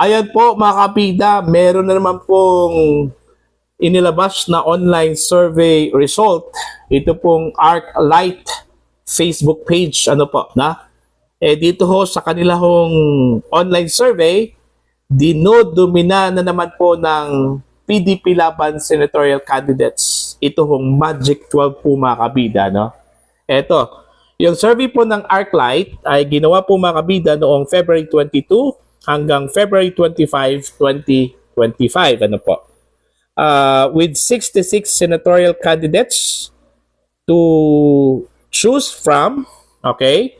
Ayan po mga kapida, meron na naman pong inilabas na online survey result. Ito pong ArcLight Facebook page. Ano po, na? Eh dito ho sa kanila hong online survey, dinodomina na naman po ng PDP Laban senatorial candidates. Ito hong Magic 12 po mga kabida, no? Eto, yung survey po ng ArcLight ay ginawa po mga kabida noong February 22 hanggang February 25, 2025. Ano po? Uh, with 66 senatorial candidates to choose from, okay?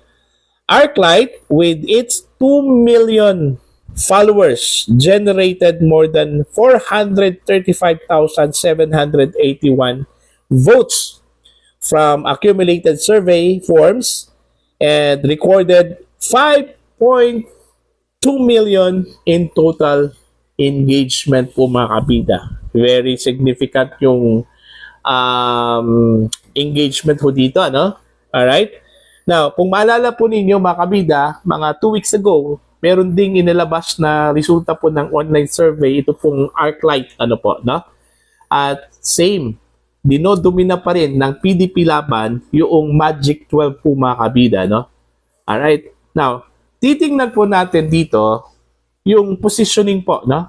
ArcLight with its 2 million followers generated more than 435,781 votes from accumulated survey forms and recorded 5.2 million in total engagement po mga kabida. Very significant yung um, engagement ho dito, ano? Alright? Now, kung maalala po ninyo mga kabida, mga 2 weeks ago, meron ding inilabas na resulta po ng online survey, ito pong ArcLight, ano po, no? At same, dinodomina pa rin ng PDP Laban yung Magic 12 po mga kabida, no? Alright. Now, titingnan po natin dito yung positioning po, no?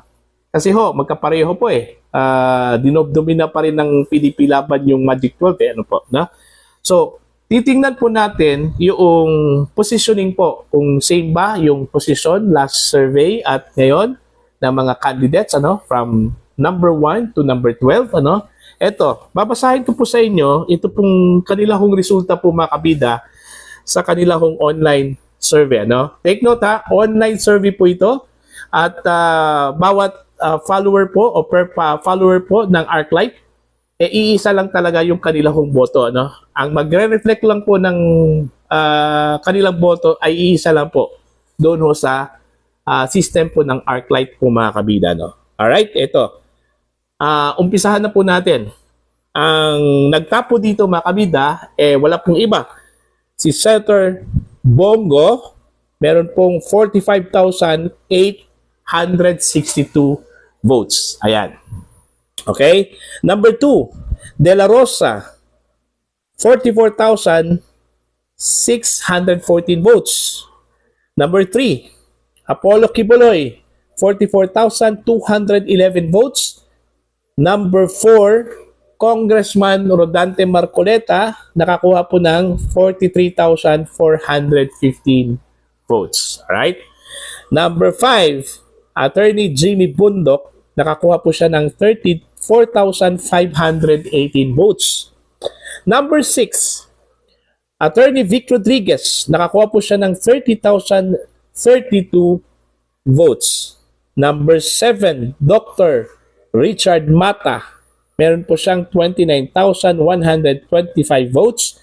Kasi ho, magkapareho po eh. Uh, dinodomina pa rin ng PDP Laban yung Magic 12 eh, ano po, no? So, titingnan po natin yung positioning po, kung same ba yung position last survey at ngayon ng mga candidates, ano, from number 1 to number 12, ano? Ito, babasahin ko po sa inyo, ito pong kanilang resulta po mga kabida sa kanilang online survey. Ano? Take note ha, online survey po ito at uh, bawat uh, follower po o per uh, follower po ng ArcLight, eh, iisa lang talaga yung kanilang boto. Ano? Ang magre-reflect lang po ng uh, kanilang boto ay iisa lang po doon ho sa uh, system po ng ArcLight po mga kabida. No? Alright, ito uh, umpisahan na po natin. Ang nagtapo dito mga kabida, eh wala pong iba. Si Senator Bongo, meron pong 45,862 votes. Ayan. Okay? Number 2, De La Rosa, 44,614 votes. Number 3, Apollo Kibuloy, 44,211 votes. Number 4, Congressman Rodante Marcoleta nakakuha po ng 43,415 votes. Alright? Number 5, Attorney Jimmy Bundok nakakuha po siya ng 34,518 votes. Number 6, Attorney Vic Rodriguez nakakuha po siya ng 30,032 votes. Number 7, Dr. Richard Mata. Meron po siyang 29,125 votes.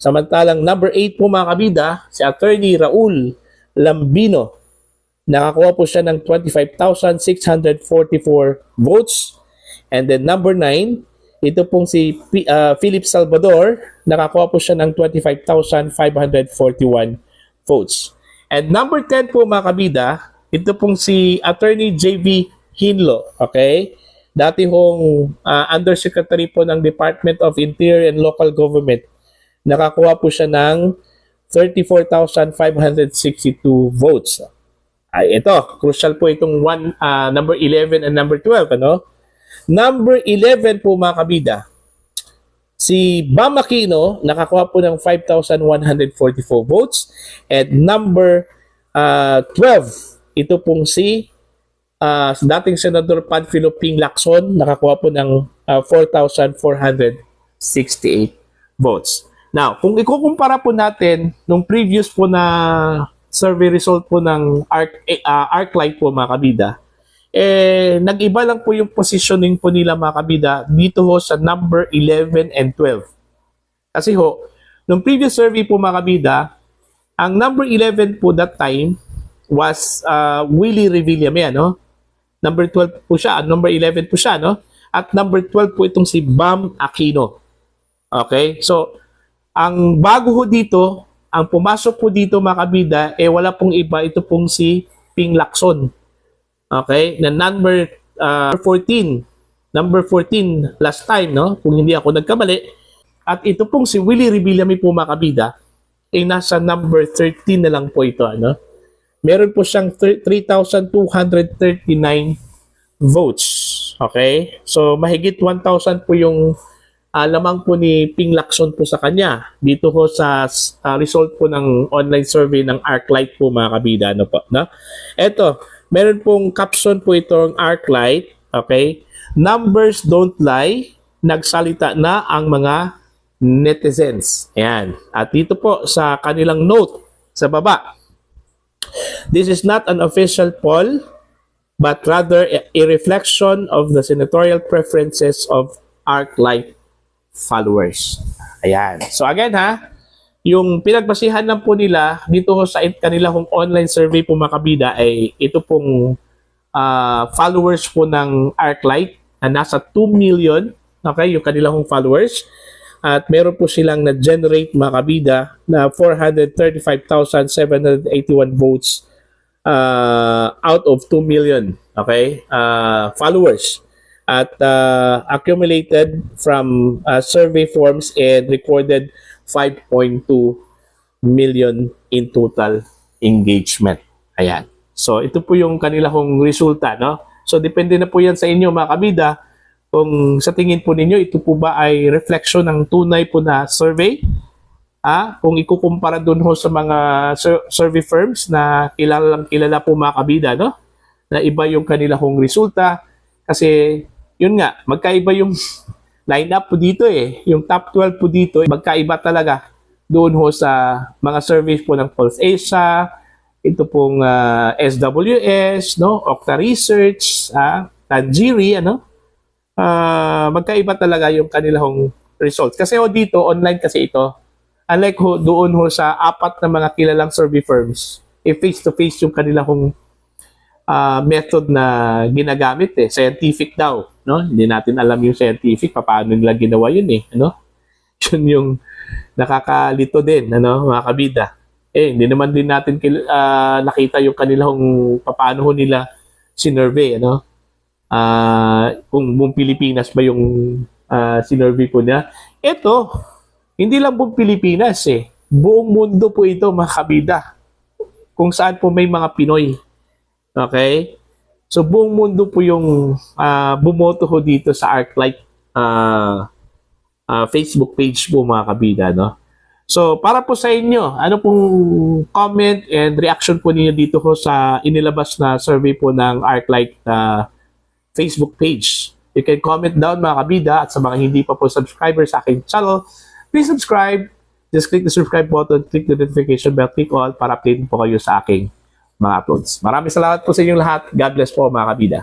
Samantalang number 8 po mga kabida, si Attorney Raul Lambino. Nakakuha po siya ng 25,644 votes. And then number 9, ito pong si uh, Philip Salvador. Nakakuha po siya ng 25,541 votes. And number 10 po mga kabida, ito pong si Attorney JV Hinlo, okay? Dati hong uh, undersecretary po ng Department of Interior and Local Government. Nakakuha po siya ng 34,562 votes. Ay, ito, crucial po itong one, uh, number 11 and number 12, ano? Number 11 po mga kabida, si Bam Aquino nakakuha po ng 5,144 votes and number uh, 12, ito pong si uh, dating Senador Panfilo Ping Lacson nakakuha po ng uh, 4,468 votes. Now, kung ikukumpara po natin nung previous po na survey result po ng Arc, uh, ArcLight po mga kabida, eh, nag-iba lang po yung positioning po nila mga kabida dito ho sa number 11 and 12. Kasi ho, nung previous survey po mga kabida, ang number 11 po that time was uh, Willie Revilla, may ano? Number 12 po siya, number 11 po siya, no? At number 12 po itong si Bam Aquino. Okay? So, ang bago ho dito, ang pumasok po dito mga kabida, eh wala pong iba, ito pong si Ping Lacson. Okay? Na number uh, 14. Number 14 last time, no? Kung hindi ako nagkamali. At ito pong si Willie Revillame po mga kabida, ay nasa number 13 na lang po ito, ano? Meron po siyang thir- 3,239 votes. Okay? So, mahigit 1,000 po yung ah, lamang po ni Ping Lacson po sa kanya. Dito ho sa ah, result po ng online survey ng ArcLight po mga kabida. Ano po, no? Ito, meron pong caption po itong ArcLight. Okay? Numbers don't lie. Nagsalita na ang mga netizens. Ayan. At dito po sa kanilang note sa baba. This is not an official poll but rather a, reflection of the senatorial preferences of ArcLight followers. Ayan. So again ha, yung pinagbasihan lang po nila dito sa kanila hong online survey po mga kabida ay ito pong ah, followers po ng ArcLight na nasa 2 million okay yung kanilang hong followers at meron po silang na-generate mga kabida na 435,781 votes uh, out of 2 million okay uh, followers at uh, accumulated from uh, survey forms and recorded 5.2 million in total engagement. Ayan. So ito po yung kanila kong resulta, no? So depende na po yan sa inyo mga kabida kung sa tingin po ninyo ito po ba ay reflection ng tunay po na survey Ah, kung ikukumpara doon ho sa mga sur- survey firms na kilalang kilala po mga kabida, no? Na iba yung kanila hong resulta kasi yun nga, magkaiba yung lineup po dito eh. Yung top 12 po dito, magkaiba talaga doon ho sa mga surveys po ng Pulse Asia, ito pong ah, SWS, no? Okta Research, ah, Tanjiri, ano? Ah, magkaiba talaga yung kanilang results. Kasi ho dito, online kasi ito. Unlike ho, doon ho sa apat na mga kilalang survey firms, eh face-to-face yung kanilang ah, method na ginagamit eh. Scientific daw, no? Hindi natin alam yung scientific, paano nila ginawa yun eh, ano? Yun yung nakakalito din, ano, mga kabida. Eh, hindi naman din natin ah, nakita yung kanilang paano ho nila sinurvey, ano? Ah, kung buong Pilipinas ba yung ah, sinurvey po niya. Ito, hindi lang buong Pilipinas eh. Buong mundo po ito, mga. Kung saan po may mga Pinoy. Okay? So, buong mundo po yung ah, bumoto ho dito sa ArcLight ah, ah, Facebook page po, mga kabida, no? So, para po sa inyo, ano pong comment and reaction po ninyo dito ho sa inilabas na survey po ng ArcLight ah, Facebook page. You can comment down mga kabida at sa mga hindi pa po subscriber sa aking channel, please subscribe. Just click the subscribe button, click the notification bell, click all para update po kayo sa aking mga uploads. Maraming salamat po sa inyong lahat. God bless po mga kabida.